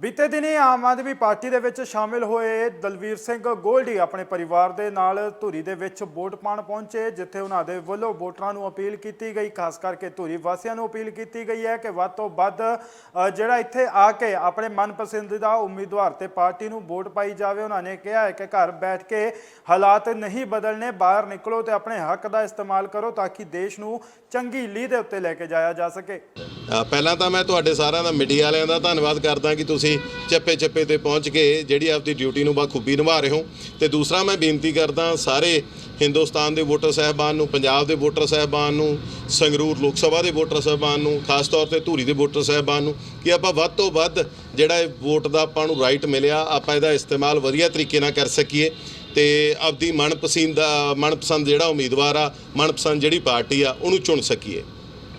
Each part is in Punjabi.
ਬੀਤੇ ਦਿਨੀ ਆਮ ਆਦਮੀ ਪਾਰਟੀ ਦੇ ਵਿੱਚ ਸ਼ਾਮਿਲ ਹੋਏ ਦਲਵੀਰ ਸਿੰਘ ਗੋਲਡੀ ਆਪਣੇ ਪਰਿਵਾਰ ਦੇ ਨਾਲ ਧੂਰੀ ਦੇ ਵਿੱਚ ਵੋਟ ਪਾਉਣ ਪਹੁੰਚੇ, ਜਿੱਥੇ ਉਹਨਾਂ ਦੇ ਵੱਲੋਂ ਵੋਟਰਾਂ ਨੂੰ ਅਪੀਲ ਕੀਤੀ ਗਈ। ਖਾਸ ਕਰਕੇ ਧੂਰੀ ਵਾਸੀਆਂ ਨੂੰ ਅਪੀਲ ਕੀਤੀ ਗਈ ਹੈ ਕਿ ਵੱਧ ਤੋਂ ਵੱਧ ਜਿਹੜਾ ਇੱਥੇ ਆ ਕੇ ਆਪਣੇ ਮਨਪਸੰਦੀਦਾ ਉਮੀਦਵਾਰ ਤੇ ਪਾਰਟੀ ਨੂੰ ਵੋਟ ਪਾਈ ਜਾਵੇ, ਉਹਨਾਂ ਨੇ ਕਿਹਾ ਹੈ ਕਿ ਘਰ ਬੈਠ ਕੇ ਹਾਲਾਤ ਨਹੀਂ ਬਦਲਣੇ, ਬਾਹਰ ਨਿਕਲੋ ਤੇ ਆਪਣੇ ਹੱਕ ਦਾ ਇਸਤੇਮਾਲ ਕਰੋ ਤਾਂ ਕਿ ਦੇਸ਼ ਨੂੰ ਚੰਗੀ ਲੀਹ ਦੇ ਉੱਤੇ ਲੈ ਕੇ ਜਾਇਆ ਜਾ ਸਕੇ। ਪਹਿਲਾਂ ਤਾਂ ਮੈਂ ਤੁਹਾਡੇ ਸਾਰਿਆਂ ਦਾ ਮੀਡੀਆ ਵਾਲਿਆਂ ਦਾ ਧੰਨਵਾਦ ਕਰਦਾ ਕਿ ਤੁਸੀਂ ਚੱਪੇ ਚੱਪੇ ਤੇ ਪਹੁੰਚ ਕੇ ਜਿਹੜੀ ਆਪਦੀ ਡਿਊਟੀ ਨੂੰ ਬਖੂਬੀ ਨਿਭਾ ਰਹੇ ਹੋ। ਤੇ ਦੂਸਰਾ ਮੈਂ ਬੇਨਤੀ ਕਰਦਾ ਸਾਰੇ ਹਿੰਦੁਸਤਾਨ ਦੇ ਵੋਟਰ ਸਹਿਬਾਨ ਨੂੰ, ਪੰਜਾਬ ਦੇ ਵੋਟਰ ਸਹਿਬਾਨ ਨੂੰ, ਸੰਗਰੂਰ ਲੋਕ ਸਭਾ ਦੇ ਵੋਟਰ ਸਹਿਬਾਨ ਨੂੰ, ਖਾਸ ਤੌਰ ਤੇ ਧੂਰੀ ਦੇ ਵੋਟਰ ਸਹਿਬਾਨ ਨੂੰ ਕਿ ਆਪਾਂ ਵੱਧ ਤੋਂ ਵੱਧ ਜਿਹੜਾ ਇਹ ਵੋਟ ਦਾ ਆਪਾਂ ਨੂੰ ਰਾਈਟ ਮਿਲਿਆ, ਆਪਾਂ ਇਹਦਾ ਇਸਤੇਮਾਲ ਵਧੀਆ ਤਰੀਕੇ ਨਾਲ ਕਰ ਸਕੀਏ। ਤੇ ਆਪਦੀ ਮਨਪਸੰਦ ਮਨਪਸੰਦ ਜਿਹੜਾ ਉਮੀਦਵਾਰ ਆ, ਮਨਪਸੰਦ ਜਿਹੜੀ ਪਾਰਟੀ ਆ, ਉਹਨੂੰ ਚੁਣ ਸਕੀਏ।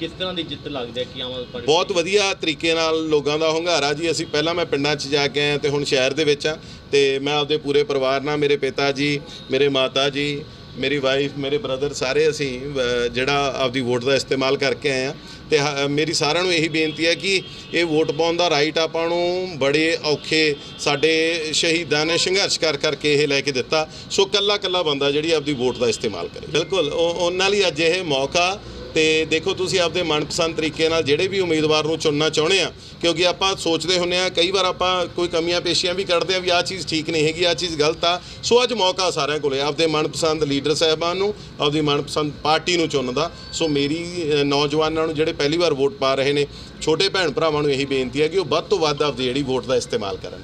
ਕਿਸ ਤਰ੍ਹਾਂ ਦੀ ਜਿੱਤ ਲੱਗਦੀ ਹੈ ਕਿ ਆਮ ਆਦਮੀ ਪਾਰਟੀ ਬਹੁਤ ਵਧੀਆ ਤਰੀਕੇ ਨਾਲ ਲੋਕਾਂ ਦਾ ਹੁੰਗਾਰਾ ਜੀ। ਅਸੀਂ ਪਹਿਲਾਂ ਮੈਂ ਪਿੰਡਾਂ 'ਚ ਜਾ ਕੇ ਆਇਆ ਤੇ ਹੁਣ ਸ਼ਹਿਰ ਦੇ ਵਿੱਚ ਆ ਤੇ ਮੈਂ ਆਪਦੇ ਪੂਰੇ ਪਰਿਵਾਰ ਨਾਲ ਮੇਰੇ ਪਿਤਾ ਜੀ ਮੇਰੇ ਮਾਤਾ ਜੀ ਮੇਰੀ ਵਾਈਫ ਮੇਰੇ ਬ੍ਰਦਰ ਸਾਰੇ ਅਸੀਂ ਅ, ਜਿਹੜਾ ਆਪਦੀ ਵੋਟ ਦਾ ਇਸਤੇਮਾਲ ਕਰਕੇ ਆਏ ਆ। ਤੇ ਹ- ਮੇਰੀ ਸਾਰਿਆਂ ਨੂੰ ਇਹੀ ਬੇਨਤੀ ਹੈ ਕਿ ਇਹ ਵੋਟ ਪਾਉਣ ਦਾ ਰਾਈਟ ਆਪਾਂ ਨੂੰ ਬੜੇ ਔਖੇ ਸਾਡੇ ਸ਼ਹੀਦਾਂ ਨੇ ਸੰਘਰਸ਼ ਕਰ ਕਰਕੇ ਇਹ ਲੈ ਕੇ ਦਿੱਤਾ। ਸੋ ਕੱਲਾ ਕੱਲਾ ਬੰਦਾ ਜਿਹੜੀ ਆਪਦੀ ਵੋਟ ਦਾ ਇਸਤੇਮਾਲ ਕਰੇ। ਬਿਲਕੁਲ ਉਹ- ਉਹਨਾਂ ਲਈ ਅੱਜ ਇਹ ਮੌਕਾ ਤੇ ਦੇਖੋ ਤੁਸੀਂ ਆਪਦੇ ਮਨਪਸੰਦ ਤਰੀਕੇ ਨਾਲ ਜਿਹੜੇ ਵੀ ਉਮੀਦਵਾਰ ਨੂੰ ਚੁਣਨਾ ਚਾਹੁੰਦੇ ਆ, ਕਿਉਂਕਿ ਆਪਾਂ ਸੋਚਦੇ ਹੁੰਨੇ ਆ, ਕਈ ਵਾਰ ਆਪਾਂ ਕੋਈ ਕਮੀਆਂ ਪੇਸ਼ੀਆਂ ਵੀ ਕੱਢਦੇ ਆ ਵੀ ਆਹ ਚੀਜ਼ ਠੀਕ ਨਹੀਂ ਹੈਗੀ, ਆਹ ਚੀਜ਼ ਗਲਤ ਆ। ਸੋ ਅੱਜ ਮੌਕਾ ਸਾਰਿਆਂ ਕੋਲੇ ਆਪਦੇ ਮਨਪਸੰਦ ਲੀਡਰ ਸਾਹਿਬਾਨ ਨੂੰ, ਆਪਦੀ ਮਨਪਸੰਦ ਪਾਰਟੀ ਨੂੰ ਚੁਣਨ ਦਾ। ਸੋ ਮੇਰੀ ਨੌਜਵਾਨਾਂ ਨੂੰ ਜਿਹੜੇ ਪਹਿਲੀ ਵਾਰ ਵੋਟ ਪਾ ਰਹੇ ਨੇ, ਛੋਟੇ ਭੈਣ ਭਰਾਵਾਂ ਨੂੰ ਇਹੀ ਬੇਨਤੀ ਹੈ ਕਿ ਉਹ ਵੱਧ ਤੋਂ ਵੱਧ ਆਪਦੀ ਜਿਹੜੀ ਵੋਟ ਦਾ ਇਸਤੇਮਾਲ ਕਰਨ।